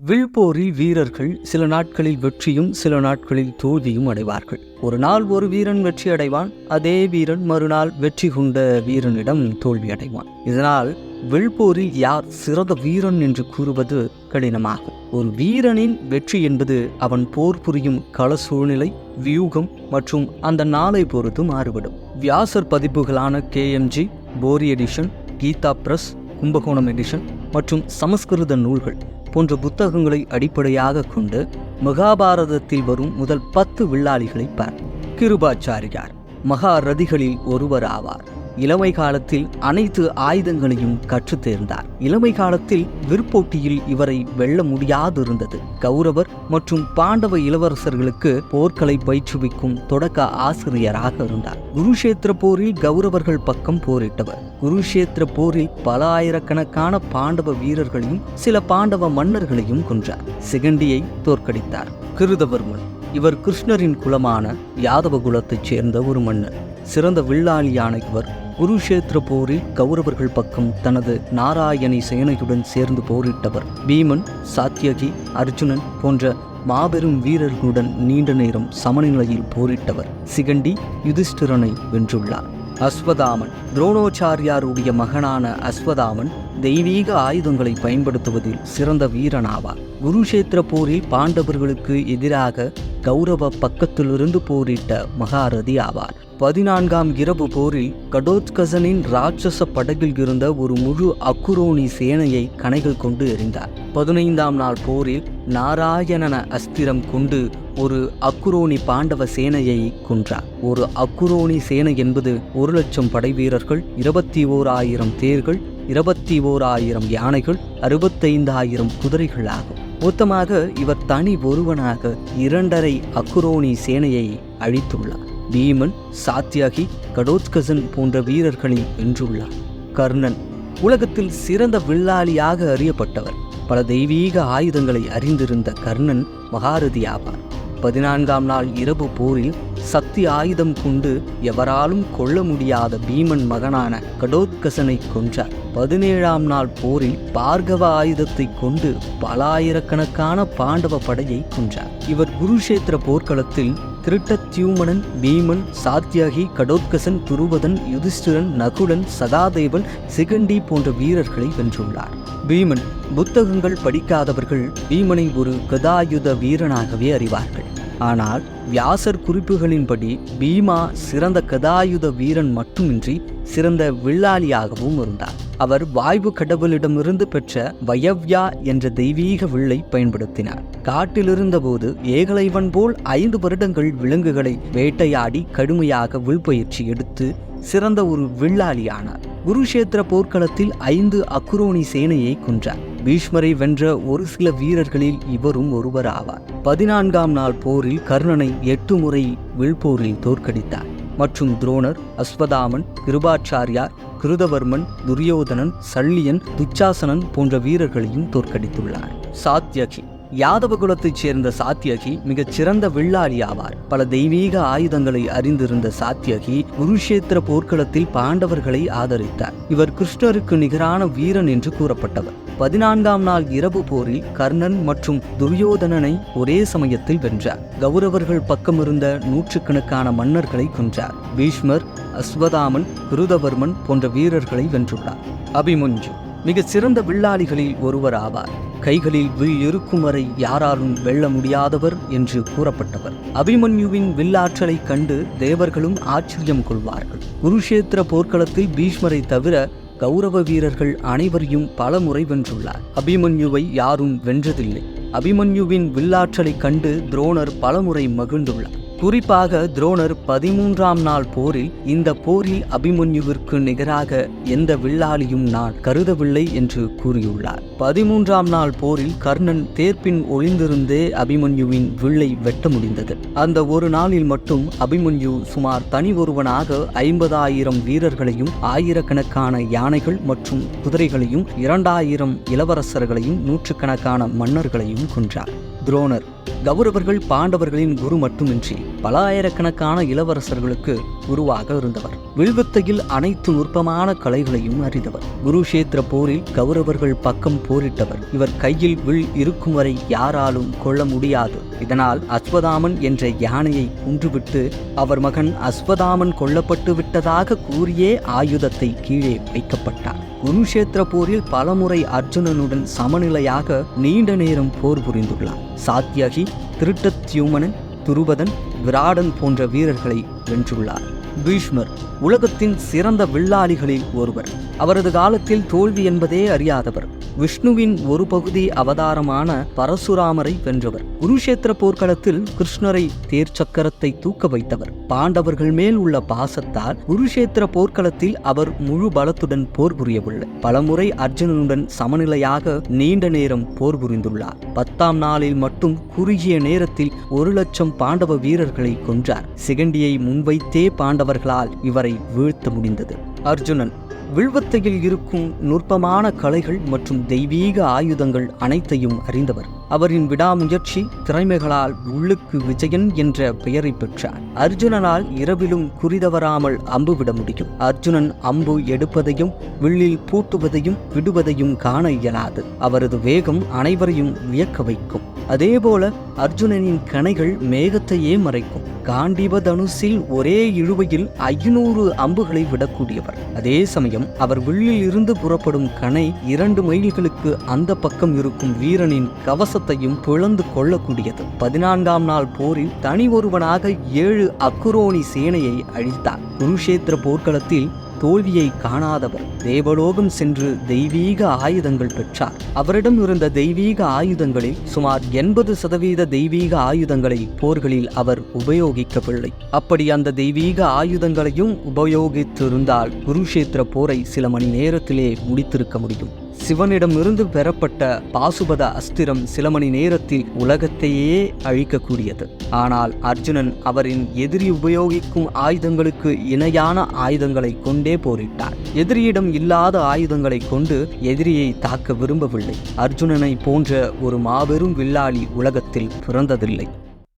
வில்போரி வீரர்கள் சில நாட்களில் வெற்றியும் சில நாட்களில் தோல்வியும் அடைவார்கள். ஒரு நாள் ஒரு வீரன் வெற்றி அடைவான் அதே வீரன் மறுநாள் வெற்றி கொண்ட வீரனிடம் தோல்வி அடைவான். இதனால் வில்போரில் யார் சிறந்த வீரன் என்று கூறுவது கடினமாகும். ஒரு வீரனின் வெற்றி என்பது அவன் போர் புரியும் கள சூழ்நிலை வியூகம் மற்றும் அந்த நாளை பொறுத்து மாறுபடும். Vyasar பதிப்புகளான KMG BORI edition Gita press Kumbakonam edition மற்றும் சமஸ்கிருத நூல்கள். போன்ற புத்தகங்களை அடிப்படையாக கொண்டு மகாபாரதத்தில் வரும் முதல் பத்து வில்லாளிகளை பார். கிருபாச்சாரியார் மகாரதிகளில் ஒருவர் ஆவார் இளமை காலத்தில் அனைத்து ஆயுதங்களையும் கற்றுத் தேர்ந்தார். இளமை காலத்தில் விற்போட்டியில் இவரை வெல்ல முடியாதிருந்தது. கௌரவர் மற்றும் பாண்டவ இளவரசர்களுக்கு போர்க்களை பயிற்றுவிக்கும் தொடக்க ஆசிரியராக இருந்தார். குருஷேத்திர போரில் கௌரவர்கள் பக்கம் போரிட்டவர். குருஷேத்திர போரில் பல ஆயிரக்கணக்கான பாண்டவ வீரர்களையும் சில பாண்டவ மன்னர்களையும் கொன்றார். சிகண்டியை தோற்கடித்தார். கிருதவர்மன். இவர் கிருஷ்ணரின் குலமான யாதவ குலத்தைச் சேர்ந்த ஒரு மன்னர். சிறந்த வில்லாளியான இவர் குருஷேத்திர போரில் கௌரவர்கள் பக்கம் தனது நாராயணி சேனையுடன் சேர்ந்து போரிட்டவர். பீமன் சாத்தியகி அர்ஜுனன் போன்ற மாபெரும் வீரர்களுடன் நீண்ட நேரம் சமநிலையில் போரிட்டவர். சிகண்டி யுதிஷ்டிரனை வென்றுள்ளார். அஸ்வதாமன் துரோணோச்சாரியாருடைய மகனான அஸ்வதாமன் தெய்வீக ஆயுதங்களை பயன்படுத்துவதில் சிறந்த வீரனாவார். குருஷேத்திர போரில் பாண்டவர்களுக்கு எதிராக கௌரவ பக்கத்திலிருந்து போரிட்ட மகாரதி ஆவார். பதினான்காம் இரவு போரில் கடோத்கசனின் ராட்சச படகில் இருந்த ஒரு முழு அக்குரோனி சேனையை கணைகள் கொண்டு எறிந்தார். பதினைந்தாம் நாள் போரில் நாராயணன அஸ்திரம் கொண்டு ஒரு அக்குரோனி பாண்டவ சேனையை கொன்றார். ஒரு அக்குரோனி சேனை என்பது ஒரு லட்சம் படை வீரர்கள் இருபத்தி ஓர் ஆயிரம் தேர்கள் இருபத்தி ஓர் ஆயிரம் யானைகள் அறுபத்தைந்தாயிரம் குதிரைகள் ஆகும். மொத்தமாக இவர் தனி ஒருவனாக இரண்டரை அக்குரோனி சேனையை அழித்துள்ளார். பீமன் சாத்தியாகி கடோத்கசன் போன்ற வீரர்களை வென்றுள்ளார் கர்ணன் உலகத்தில் சிறந்த வில்லாளியாக அறியப்பட்டவர். பல தெய்வீக ஆயுதங்களை அறிந்திருந்த கர்ணன் மகாரதி ஆவார். பதினான்காம் நாள் இரவு போரில் சக்தி ஆயுதம் கொண்டு எவராலும் கொள்ள முடியாத பீமன் மகனான கடோத்கசனை கொன்றார் பதினேழாம் நாள் போரில் பார்கவ ஆயுதத்தை கொண்டு பல ஆயிரக்கணக்கான பாண்டவ படையை கொன்றார் இவர் குருஷேத்திர போர்க்களத்தில் திருட்டத்யூமனன் பீமன் சாத்தியாகி கடோத்கசன் துருவதன் யுதிஷ்டிரன் நகுலன் சகாதேவன் சிகண்டி போன்ற வீரர்களை வென்றுள்ளார். பீமன் புத்தகங்கள் படிக்காதவர்கள் பீமனை ஒரு கதாயுத வீரனாகவே அறிவார்கள். ஆனால் வியாசர் குறிப்புகளின்படி பீமா சிறந்த கதாயுத வீரன் மட்டுமின்றி சிறந்த வில்லாளியாகவும் இருந்தார். அவர் வாய்வு கடவுளிடமிருந்து பெற்ற வயவ்யா என்ற தெய்வீக வில்லை பயன்படுத்தினார். காட்டிலிருந்தபோது ஏகலைவன் போல் ஐந்து வருடங்கள் விலங்குகளை வேட்டையாடி கடுமையாக வில்பயிற்சி எடுத்து சிறந்த ஒரு வில்லாளியானார். குருஷேத்திர போர்க்களத்தில் ஐந்து அக்குரோணி சேனையை கொன்றார். பீஷ்மரை வென்ற ஒரு சில வீரர்களில் இவரும் ஒருவர் ஆவார் பதினான்காம் நாள் போரில் கர்ணனை எட்டு முறை வில்போரில் தோற்கடித்தார். மற்றும் துரோணர் அஸ்வதாமன் கிருபாச்சாரியார் கிருதவர்மன் துரியோதனன் சல்லியன் துச்சாசனன் போன்ற வீரர்களையும் தோற்கடித்துள்ளார் சாத்யகி யாதவ குலத்தைச் சேர்ந்த சாத்தியகி மிகச் சிறந்த வில்லாளி ஆவார். பல தெய்வீக ஆயுதங்களை அறிந்திருந்த சாத்தியகி குருஷேத்திர போர்க்களத்தில் பாண்டவர்களை ஆதரித்தார். இவர் கிருஷ்ணருக்கு நிகரான வீரன் என்று கூறப்பட்டவர். பதினான்காம் நாள் இரவு போரில் கர்ணன் மற்றும் துரியோதனனை ஒரே சமயத்தில் வென்றார். கௌரவர்கள் பக்கமிருந்த நூற்றுக்கணக்கான மன்னர்களை கொன்றார். பீஷ்மர் அஸ்வதாமன் குருதவர்மன் போன்ற வீரர்களை வென்றுள்ளார். அபிமுஞ்சு மிக சிறந்த வில்லாளிகளில் ஒருவர் ஆவார் கைகளில் வில் இருக்கும் வரை யாராலும் வெல்ல முடியாதவர் என்று கூறப்பட்டவர். அபிமன்யுவின் வில்லாற்றலை கண்டு தேவர்களும் ஆச்சரியம் கொள்வார்கள். குருஷேத்திர போர்க்களத்தில் பீஷ்மரை தவிர கௌரவ வீரர்கள் அனைவரையும் பல முறை வென்றுள்ளார். அபிமன்யுவை யாரும் வென்றதில்லை. அபிமன்யுவின் வில்லாற்றலை கண்டு துரோணர் பலமுறை மகிழ்ந்துள்ளார். குறிப்பாக துரோணர் பதிமூன்றாம் நாள் போரில் இந்த போரில் அபிமன்யுவிற்கு நிகராக எந்த வில்லாளியும் நான் கருதவில்லை என்று கூறியுள்ளார். பதிமூன்றாம் நாள் போரில் கர்ணன் தேர்ப்பின் ஒளிந்திருந்தே அபிமன்யுவின் வில்லை வெட்ட முடிந்தது. அந்த ஒரு நாளில் மட்டும் அபிமன்யு சுமார் தனி ஒருவனாக ஐம்பதாயிரம் வீரர்களையும் ஆயிரக்கணக்கான யானைகள் மற்றும் குதிரைகளையும் இரண்டாயிரம் இளவரசர்களையும் நூற்றுக்கணக்கான மன்னர்களையும் கொன்றார். துரோணர் கௌரவர்கள் பாண்டவர்களின் குரு மட்டுமின்றி பல ஆயிரக்கணக்கான இளவரசர்களுக்கு குருவாக இருந்தவர். வில்வித்தையில் அனைத்து நுட்பமான கலைகளையும் அறிந்தவர். குருஷேத்திர போரில் கௌரவர்கள் பக்கம் போரிட்டவர். இவர் கையில் வில் இருக்கும் வரை யாராலும் கொள்ள முடியாது. இதனால் அஸ்வதாமன் என்ற யானையை குன்றுவிட்டு அவர் மகன் அஸ்வதாமன் கொல்லப்பட்டு விட்டதாக கூறியே ஆயுதத்தை கீழே வைக்கப்பட்டார். குருஷேத்திர போரில் பலமுறை அர்ஜுனனுடன் சமநிலையாக நீண்ட நேரம் போர் புரிந்துள்ளார். சாத்தியகி திருட்டத்யூமனன் துருபதன் விராடன் போன்ற வீரர்களை வென்றுள்ளார். பீஷ்மர் உலகத்தின் சிறந்த வில்லாளிகளில் ஒருவர். அவரது காலத்தில் தோல்வி என்பதே அறியாதவர். விஷ்ணுவின் ஒரு பகுதி அவதாரமான பரசுராமரை வென்றவர். குருஷேத்திர போர்க்களத்தில் கிருஷ்ணரை தேர் சக்கரத்தை தூக்க வைத்தவர். பாண்டவர்கள் மேல் உள்ள பாசத்தால் குருஷேத்திர போர்க்களத்தில் அவர் முழு பலத்துடன் போர் புரியவில்லை பலமுறை அர்ஜுனனுடன் சமநிலையாக நீண்ட நேரம் போர் புரிந்துள்ளார். பத்தாம் நாளில் மட்டும் குறுகிய நேரத்தில் ஒரு லட்சம் பாண்டவ வீரர்களை கொன்றார். சிகண்டியை முன்வைத்தே பாண்டவர்களால் இவரை வீழ்த்த முடிந்தது. அர்ஜுனன் வில்வத்தையில் இருக்கும் நுட்பமான கலைகள் மற்றும் தெய்வீக ஆயுதங்கள் அனைத்தையும் அறிந்தவர். அவரின் விடாமுயற்சி திறமைகளால் உள்ளுக்கு விஜயன் என்ற பெயரை பெற்றார். அர்ஜுனனால் இரவிலும் குறிதவராமல் அம்பு விட முடியும். அர்ஜுனன் அம்பு எடுப்பதையும் வில்லில் பூட்டுவதையும் விடுவதையும் காண இயலாது. அவரது வேகம் அனைவரையும் வியக்க வைக்கும். அதேபோல அர்ஜுனனின் கணைகள் மேகத்தையே மறைக்கும். காண்டிப தனுசில் ஒரே இழுவையில் ஐநூறு அம்புகளை விடக்கூடியவர். அதே சமயம் அவர் வில்லில் இருந்து புறப்படும் கணை இரண்டு மைல்களுக்கு அந்த பக்கம் இருக்கும் வீரனின் கவசத்தையும் பிளந்து கொள்ளக்கூடியது. பதினான்காம் நாள் போரில் தனி ஒருவனாக ஏழு அக்குரோனி சேனையை அழித்தார். குருஷேத்திர போர்க்களத்தில் தோல்வியை காணாதவர். தேவலோகம் சென்று தெய்வீக ஆயுதங்கள் பெற்றார். அவரிடம் இருந்த தெய்வீக ஆயுதங்களில் சுமார் எண்பது சதவீத தெய்வீக ஆயுதங்களை போர்களில் அவர் உபயோகிக்கவில்லை. அப்படி அந்த தெய்வீக ஆயுதங்களையும் உபயோகித்திருந்தால் குருஷேத்திர போரை சில மணி நேரத்திலே முடித்திருக்க முடியும். சிவனிடமிருந்து பெறப்பட்ட பாசுபத அஸ்திரம் சில மணி நேரத்தில் உலகத்தையே அழிக்கக்கூடியது. ஆனால் அர்ஜுனன் அவரின் எதிரி உபயோகிக்கும் ஆயுதங்களுக்கு இணையான ஆயுதங்களை கொண்டே போரிட்டார். எதிரியிடம் இல்லாத ஆயுதங்களை கொண்டு எதிரியை தாக்க விரும்பவில்லை. அர்ஜுனனை போன்ற ஒரு மாபெரும் வில்லாளி உலகத்தில் பிறந்ததில்லை.